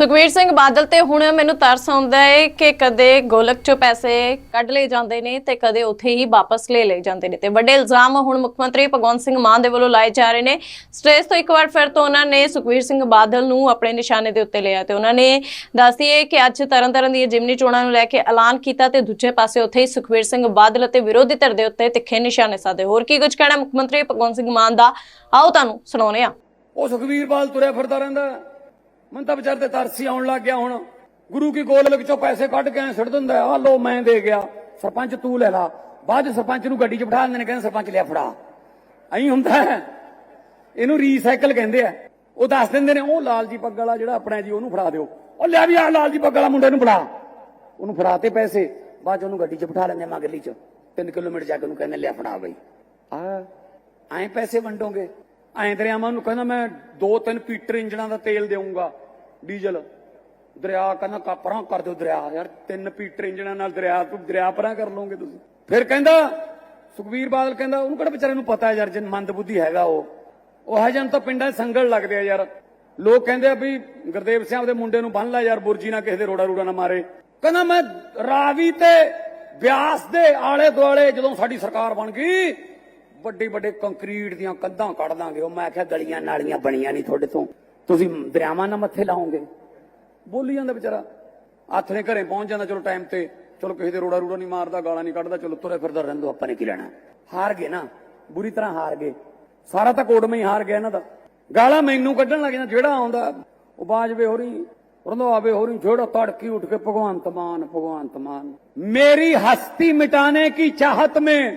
ਸੁਖਵੀਰ ਸਿੰਘ ਬਾਦਲ ਤੇ ਹੁਣ ਮੈਨੂੰ ਤਰਸ ਆਉਂਦਾ ਹੈ ਕਿ ਕਦੇ ਗੋਲਕ ਚੋਂ ਪੈਸੇ ਕੱਢ ਲਏ ਜਾਂਦੇ ਨੇ ਤੇ ਕਦੇ ਉੱਥੇ ਹੀ ਵਾਪਸ ਲੈ ਲਏ ਜਾਂਦੇ ਨੇ ਤੇ ਵੱਡੇ ਇਲਜ਼ਾਮ ਹੁਣ ਮੁੱਖ ਮੰਤਰੀ ਭਗਵੰਤ ਸਿੰਘ ਮਾਨ ਦੇ ਵੱਲੋਂ ਲਾਏ ਜਾ ਰਹੇ ਨੇ। ਸਟੇਜ ਤੋਂ ਇੱਕ ਵਾਰ ਫਿਰ ਤੋਂ ਉਹਨਾਂ ਨੇ ਸੁਖਵੀਰ ਸਿੰਘ ਬਾਦਲ ਨੂੰ ਆਪਣੇ ਨਿਸ਼ਾਨੇ ਦੇ ਉੱਤੇ ਲਿਆ ਤੇ ਉਹਨਾਂ ਨੇ ਦੱਸਿਆ ਕਿ ਅੱਜ ਤਰਨਤਾਰਨ ਦੀਆਂ ਜਿਮਨੀ ਚੋਣਾਂ ਨੂੰ ਲੈ ਕੇ ਐਲਾਨ ਕੀਤਾ ਤੇ ਦੂਜੇ ਪਾਸੇ ਉੱਥੇ ਹੀ ਸੁਖਵੀਰ ਸਿੰਘ ਬਾਦਲ ਅਤੇ ਵਿਰੋਧੀ ਧਿਰ ਦੇ ਉੱਤੇ ਤਿੱਖੇ ਨਿਸ਼ਾਨੇ ਸਾਧੇ। ਹੋਰ ਕੀ ਕੁਝ ਕਹਿਣਾ ਮੁੱਖ ਮੰਤਰੀ ਭਗਵੰਤ ਸਿੰਘ ਮਾਨ ਦਾ? ਆਓ ਤੁਹਾਨੂੰ ਸੁਣਾਉਂਦੇ ਹਾਂ। ਉਹ ਸੁਖਵੀਰ ਬਾਲ ਤੁਰਿਆ ਫਿਰਦਾ ਰਹਿੰਦਾ। ਮਨ ਤਾਂ ਵਿਚਾਰ ਤੇ ਤਰਸੀ ਆਉਣ ਲੱਗ ਗਿਆ ਹੁਣ। ਗੁਰੂ ਕੀ ਗੋਲਕ ਚੋਂ ਪੈਸੇ ਕੱਢ ਕੇ ਐਂ ਸਿੱਟ ਦਿੰਦਾ ਆ ਲੋ ਮੈਂ ਦੇ ਗਿਆ। ਸਰਪੰਚ ਤੂੰ ਲੈ ਲਾ। ਬਾਅਦ 'ਚ ਸਰਪੰਚ ਨੂੰ ਗੱਡੀ 'ਚ ਬਿਠਾ ਦਿੰਦੇ ਨੇ, ਕਹਿੰਦੇ ਸਰਪੰਚ ਲਿਆ ਫੜਾ। ਐਂ ਹੁੰਦਾ ਇਹਨੂੰ ਰੀਸਾਈਕਲ ਕਹਿੰਦੇ ਆ। ਉਹ ਦੱਸ ਦਿੰਦੇ ਨੇ, ਉਹ ਲਾਲ ਜੀ ਪੱਗ ਵਾਲਾ ਜਿਹੜਾ ਆਪਣਾ ਜੀ, ਉਹਨੂੰ ਫੜਾ ਦਿਓ। ਉਹ ਲਿਆ ਵੀ ਆ ਲਾਲ ਜੀ ਪੱਗ ਵਾਲਾ ਮੁੰਡੇ ਨੂੰ ਫੜਾ। ਉਹਨੂੰ ਫੜਾਤੇ ਪੈਸੇ। ਬਾਅਦ 'ਚ ਉਹਨੂੰ ਗੱਡੀ 'ਚ ਬਿਠਾ ਲੈਂਦੇ ਆ ਮਗਲੀ 'ਚ। 3 ਕਿਲੋਮੀਟਰ ਜਾ ਕੇ ਉਹਨੂੰ ਕਹਿੰਦੇ ਲਿਆ ਫੜਾ ਬਈ। ਆ ਐਂ ਪੈਸੇ ਵੰਡੋਗੇ। ਐਂ ਦਰਿਆਵਾਂ ਨੂੰ ਕਹਿੰਦਾ ਮੈਂ ਦੋ ਤਿੰਨ ਪੀਟਰ ਇੰਜਣਾਂ ਦਾ ਤੇਲ ਦੇਵਾਂਗਾ ਡੀਜ਼ਲ। ਦਰਿਆ ਕਹਿੰਦਾ ਕਾ ਕਰ ਦਿਓ ਦਰਿਆ, ਯਾਰ ਤਿੰਨ ਪੀਟਰ ਇੰਜਣਾਂ ਨਾਲ ਦਰਿਆ, ਤੂੰ ਦਰਿਆ ਪਰਾਂ ਕਰ ਲਓਗੇ ਤੁਸੀਂ। ਫਿਰ ਕਹਿੰਦਾ ਸੁਖਵੀਰ ਬਾਦਲ ਕਹਿੰਦਾ, ਉਹਨੂੰ ਕਿਹੜਾ ਵਿਚਾਰੇ ਨੂੰ ਪਤਾ ਯਾਰ, ਜਿਨ ਮੰਦ ਬੁੱਧੀ ਹੈਗਾ ਉਹ। ਉਹ ਹੈ ਜਨ ਤਾਂ ਪਿੰਡਾਂ 'ਚ ਸੰਗਲ ਲੱਗਦੇ ਆ ਯਾਰ। ਲੋਕ ਕਹਿੰਦੇ ਆ ਵੀ ਗੁਰਦੇਵ ਸਿੰਘ ਦੇ ਮੁੰਡੇ ਨੂੰ ਬੰਨ ਲੈ ਯਾਰ, ਬੁਰਜੀ ਨਾ ਕਿਸੇ ਦੇ ਰੋੜਾ ਰੂੜਾ ਨਾ ਮਾਰੇ। ਕਹਿੰਦਾ ਮੈਂ ਰਾਵੀ ਤੇ ਬਿਆਸ ਦੇ ਆਲੇ ਦੁਆਲੇ ਜਦੋਂ ਸਾਡੀ ਸਰਕਾਰ ਬਣ ਗਈ ਵੱਡੇ ਵੱਡੇ ਕੰਕਰੀਟ ਦੀਆਂ ਕੰਧਾਂ ਕੱਢ ਦਾਂਗੇ। ਉਹ ਮੈਂ ਆਖਿਆ ਗਲੀਆਂ ਨਾਲੀਆਂ ਬਣੀਆਂ ਨਹੀਂ ਤੁਹਾਡੇ ਤੋਂ। ਤੁਸੀਂ ਦਰਿਆਵਾਂ ਨਾਲ ਮੱਥੇ ਲਾਓਗੇ। ਬੋਲੀ ਜਾਂਦਾ ਵਿਚਾਰਾ। ਆਥਣੇ ਘਰੇ ਪਹੁੰਚ ਜਾਂਦਾ, ਚਲੋ ਟਾਈਮ ਤੇ। ਚਲੋ ਕਿਸੇ ਦੇ ਰੋੜਾ ਰੂੜਾ ਨਹੀਂ ਮਾਰਦਾ, ਗਾਲਾਂ ਨਹੀਂ ਕੱਢਦਾ, ਚਲੋ ਤੁਰੇ ਫਿਰਦਾ ਰਹਿੰਦੋ, ਆਪਾਂ ਨੇ ਕੀ ਲੈਣਾ। ਹਾਰ ਗਏ ਨਾ। ਬੁਰੀ ਤਰ੍ਹਾਂ ਹਾਰ ਗਏ। ਸਾਰਾ ਤਾਂ ਕੋਡਮੇ ਹੀ ਹਾਰ ਗਿਆ ਇਹਨਾਂ ਦਾ। ਗਾਲਾਂ ਮੈਨੂੰ ਕੱਢਣ ਲੱਗ ਜਾਂਦਾ, ਜਿਹੜਾ ਆਉਂਦਾ ਉਹ ਬਾਜਵੇ ਹੋਰੀ, ਰੰਧਾਵੇ ਹੋਰੀ, ਜਿਹੜਾ ਤੜਕੀ ਉੱਠ ਕੇ ਭਗਵਾਨ ਤਮਾਨ ਭਗਵਾਨ ਤਮਾਨ ਮੇਰੀ ਹਸਤੀ ਮਿਟਾਣੇ ਕੀ ਚਾਹਤ ਮੇ?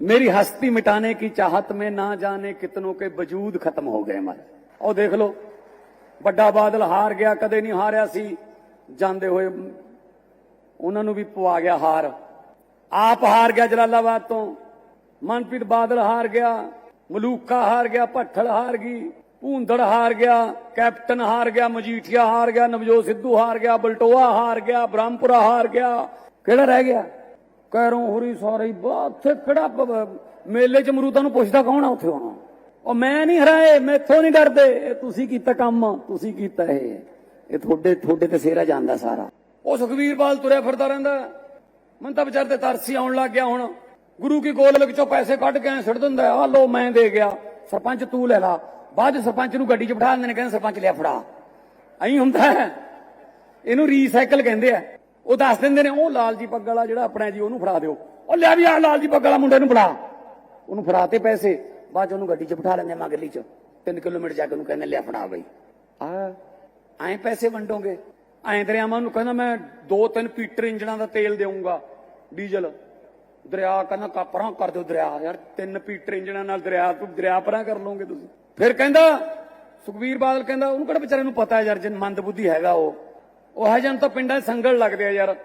मेरी हस्ती मिटाने की चाहत में ना जाने कितनों के वजूद खत्म हो गए हमारे ਉਹ ਦੇਖ ਲਓ ਵੱਡਾ ਬਾਦਲ ਹਾਰ ਗਿਆ ਕਦੇ ਨਹੀਂ ਹਾਰਿਆ ਸੀ ਜਾਂਦੇ ਹੋਏ ਉਹਨਾਂ ਨੂੰ ਵੀ ਪਵਾ ਗਿਆ ਹਾਰ ਆਪ ਹਾਰ ਗਿਆ ਜਲਾਲਾਬਾਦ ਤੋਂ ਮਨਪ੍ਰੀਤ ਬਾਦਲ ਹਾਰ ਗਿਆ ਮਲੂਕਾ ਹਾਰ ਗਿਆ ਭੱਠਲ ਹਾਰ ਗਈ ਭੂੰਦੜ ਹਾਰ ਗਿਆ ਕੈਪਟਨ ਹਾਰ ਗਿਆ ਮਜੀਠੀਆ ਹਾਰ ਗਿਆ ਨਵਜੋਤ ਸਿੱਧੂ ਹਾਰ ਗਿਆ ਬਲਟੋਆ ਹਾਰ ਗਿਆ ਬ੍ਰਹਮਪੁਰਾ ਹਾਰ ਗਿਆ ਕਿਹੜਾ ਰਹਿ ਗਿਆ ਕਹਿਰੋਂ ਹੋਰੀ ਸਾਰੇ ਬਾਤ ਉੱਥੇ ਕਿਹੜਾ ਮੇਲੇ ਚ ਮਰੂਦਾਂ ਨੂੰ ਪੁੱਛਦਾ ਕੌਣ ਆ ਉੱਥੇ ਆਉਣਾ ਉਹ ਮੈਂ ਨਹੀਂ ਹਰਾਏ, ਮੈਥੋਂ ਨਹੀਂ ਡਰਦੇ। ਇਹ ਤੁਸੀਂ ਕੀਤਾ ਕੰਮ, ਤੁਸੀਂ ਕੀਤਾ ਇਹ। ਇਹ ਤੁਹਾਡੇ ਤੁਹਾਡੇ ਤੇ ਸੇਰਾ ਜਾਂਦਾ ਸਾਰਾ। ਉਹ ਸੁਖਵੀਰ ਬਾਲ ਤੁਰਿਆ ਫਿਰਦਾ ਰਹਿੰਦਾ। ਮਨ ਤਾਂ ਵਿਚਾਰ ਤੇ ਤਰਸੀ ਆਉਣ ਲੱਗ ਗਿਆ ਹੁਣ। ਗੁਰੂ ਕੀ ਗੋਲਕ ਚੋਂ ਪੈਸੇ ਕੱਢ ਕੇ ਐਂ ਸਿੱਟ ਦਿੰਦਾ ਆ ਲੋ ਮੈਂ ਦੇ ਗਿਆ। ਸਰਪੰਚ ਤੂੰ ਲੈ ਲਾ। ਬਾਅਦ 'ਚ ਸਰਪੰਚ ਨੂੰ ਗੱਡੀ 'ਚ ਬਿਠਾ ਦਿੰਦੇ ਨੇ, ਕਹਿੰਦੇ ਸਰਪੰਚ ਲਿਆ ਫੜਾ। ਐਂ ਹੁੰਦਾ ਹੈ। ਇਹਨੂੰ ਰੀਸਾਈਕਲ ਕਹਿੰਦੇ ਆ। ਉਹ ਦੱਸ ਦਿੰਦੇ ਨੇ ਉਹ ਲਾਲ ਜੀ ਪੱਗ ਵਾਲਾ ਜਿਹੜਾ ਆਪਣਾ ਜੀ ਉਹਨੂੰ ਫੜਾ ਦਿਓ। ਉਹ ਲਿਆ ਵੀ ਆ ਲਾਲ ਜੀ ਪੱਗ ਵਾਲਾ ਮੁੰਡੇ ਨੂੰ ਫੜਾ। ਉਹਨੂੰ ਫੜਾਤੇ ਪੈਸੇ ਬਾਅਦ ਉਹਨੂੰ ਗੱਡੀ 'ਚ ਬਿਠਾ ਲੈਂਦੇ ਆ ਮਗਲੀ 'ਚ। 3 ਕਿਲੋਮੀਟਰ ਜਾ ਕੇ ਉਹਨੂੰ ਕਹਿੰਦੇ ਲਿਆ ਫੜਾ ਬਈ। ਆ। ਐਂ ਪੈਸੇ ਵੰਡੋਗੇ? ਐਂ ਦਰਿਆਵਾਂ ਨੂੰ ਕਹਿੰਦਾ ਮੈਂ ਦੋ ਤਿੰਨ ਪੀਟਰ ਇੰਜਣਾਂ ਦਾ ਤੇਲ ਦੇਵਾਂਗਾ ਡੀਜ਼ਲ। ਦਰਿਆ ਕਹਿੰਦਾ ਕਾ ਪਰਾਂ ਕਰ ਦਿਓ ਦਰਿਆ ਯਾਰ ਤਿੰਨ ਪੀਟਰ ਇੰਜਣਾਂ ਨਾਲ ਦਰਿਆ ਤੂੰ ਦਰਿਆ ਪਰਾਂ ਕਰ ਲਓਗੇ ਤੁਸੀਂ। ਫਿਰ ਕਹਿੰਦਾ ਸੁਖਵੀਰ ਬਾਦਲ ਕਹਿੰਦਾ ਉਹਨੂੰ ਕਿਹੜਾ ਵਿਚਾਰੇ ਨੂੰ ਪਤਾ ਹੈ ਯਾਰ ਜਿਨ ਮੰਦ ਬੁੱਧੀ ਹੈਗਾ ਉਹ। ਉਹ ਹੈ ਜਨ ਤਾਂ ਪਿੰਡਾਂ 'ਚ ਸੰਗਲ ਲੱਗਦੇ ਆ ਯਾਰ।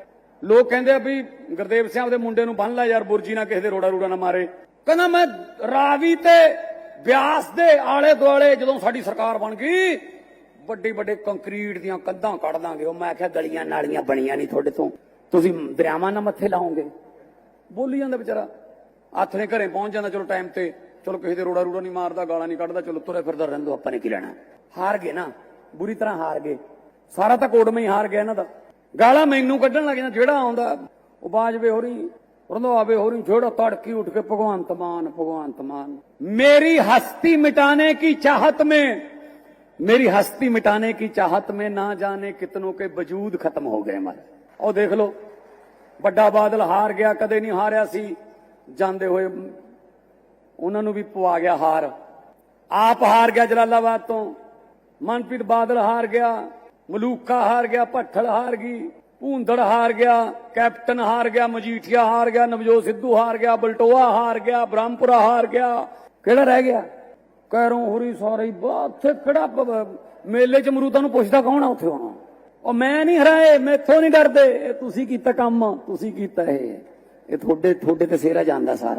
ਲੋਕ ਕਹਿੰਦੇ ਆ ਵੀ ਗੁਰਦੇਵ ਸਿੰਘ ਦੇ ਮੁੰਡੇ ਨੂੰ ਬੰਨ ਲੈ ਯਾਰ, ਬੁਰਜੀ ਨਾ ਕਿਸੇ ਦੇ ਰੋੜਾ ਰੂੜਾ ਨਾ ਮਾਰੇ। ਕਹਿੰਦਾ ਮੈਂ ਰਾਵੀ ਤੇ ਬਿਆਸ ਦੇ ਆਲੇ ਦੁਆਲੇ ਜਦੋਂ ਸਾਡੀ ਸਰਕਾਰ ਬਣ ਗਈ, ਵੱਡੇ ਵੱਡੇ ਕੰਕਰੀਟ ਦੀਆਂ ਕੰਧਾਂ ਕੱਢ ਦਾਂਗੇ। ਉਹ ਮੈਂ ਕਿਹਾ ਗਲੀਆਂ ਨਾਲੀਆਂ ਬਣੀਆਂ ਨਹੀਂ ਤੁਹਾਡੇ ਤੋਂ। ਤੁਸੀਂ ਦਰਿਆਵਾਂ ਨਾਲ ਮੱਥੇ ਲਾਓਗੇ। ਬੋਲੀ ਜਾਂਦਾ ਵਿਚਾਰਾ। ਹੱਥ ਨੇ ਘਰੇ ਪਹੁੰਚ ਜਾਂਦਾ, ਚਲੋ ਟਾਈਮ ਤੇ। ਚਲੋ ਕਿਸੇ ਦੇ ਰੋੜਾ ਰੂੜਾ ਨਹੀਂ ਮਾਰਦਾ, ਗਾਲਾਂ ਨਹੀਂ ਕੱਢਦਾ, ਚਲੋ ਤੁਰੇ ਫਿਰਦਾ ਰਹਿੰਦੋ, ਆਪਾਂ ਨੇ ਕੀ ਲੈਣਾ। ਹਾਰ ਗਏ ਨਾ। ਬੁਰੀ ਤਰ੍ਹਾਂ ਹਾਰ ਗਏ। ਸਾਰਾ ਤਾਂ ਕੋਡ ਹੀ ਹਾਰ ਗਿਆ ਇਹਨਾਂ ਦਾ ਗਾਲਾਂ ਮੈਨੂੰ ਕੱਢਣ ਲੱਗ ਜਾਂਦਾ ਜਿਹੜਾ ਆਉਂਦਾ ਉਹ ਬਾਜਵੇ ਹੋਰੀ ਰੰਧਾਵੇ ਹੋਰੀ ਜਿਹੜਾ ਤੜਕੀ ਉੱਠ ਕੇ ਭਗਵੰਤ ਮਾਨ ਭਗਵੰਤ ਮਾਨ ਮੇਰੀ ਹਸਤੀ मिटाने की चाहत में मेरी हस्ती मिटाने की चाहत में ना जाने कितनों के वजूद खत्म हो गए हमारे ਉਹ ਦੇਖ ਲਓ ਵੱਡਾ ਬਾਦਲ ਹਾਰ ਗਿਆ ਕਦੇ ਨਹੀਂ ਹਾਰਿਆ ਸੀ ਜਾਂਦੇ ਹੋਏ ਉਹਨਾਂ ਨੂੰ ਵੀ ਪਵਾ ਗਿਆ ਹਾਰ ਆਪ ਹਾਰ ਗਿਆ ਜਲਾਲਾਬਾਦ ਤੋਂ ਮਨਪ੍ਰੀਤ ਬਾਦਲ ਹਾਰ ਗਿਆ ਮਲੂਕਾ ਹਾਰ ਗਿਆ, ਭੱਠਲ ਹਾਰ ਗਈ, ਭੂੰਦੜ ਹਾਰ ਗਿਆ, ਕੈਪਟਨ ਹਾਰ ਗਿਆ, ਮਜੀਠੀਆ ਹਾਰ ਗਿਆ, ਨਵਜੋਤ ਸਿੱਧੂ ਹਾਰ ਗਿਆ, ਬਲਟੋਆ ਹਾਰ ਗਿਆ, ਬ੍ਰਹਮਪੁਰਾ ਹਾਰ ਗਿਆ। ਕਿਹੜਾ ਰਹਿ ਗਿਆ? ਕਹਿਰੋਂ ਹੋਰੀ ਸਾਰੇ ਬਾਤ ਉੱਥੇ ਕਿਹੜਾ ਮੇਲੇ ਚ ਮਰੂਦਾਂ ਨੂੰ ਪੁੱਛਦਾ ਕੌਣ ਆ ਉੱਥੇ ਹੁਣ? ਉਹ ਮੈਂ ਨਹੀਂ ਹਰਾਏ, ਮੈਥੋਂ ਨਹੀਂ ਡਰਦੇ। ਇਹ ਤੁਸੀਂ ਕੀਤਾ ਕੰਮ, ਤੁਸੀਂ ਕੀਤਾ ਇਹ। ਇਹ ਤੁਹਾਡੇ ਤੁਹਾਡੇ ਤੇ ਸੇਰਾ ਜਾਂਦਾ ਸਾਰਾ।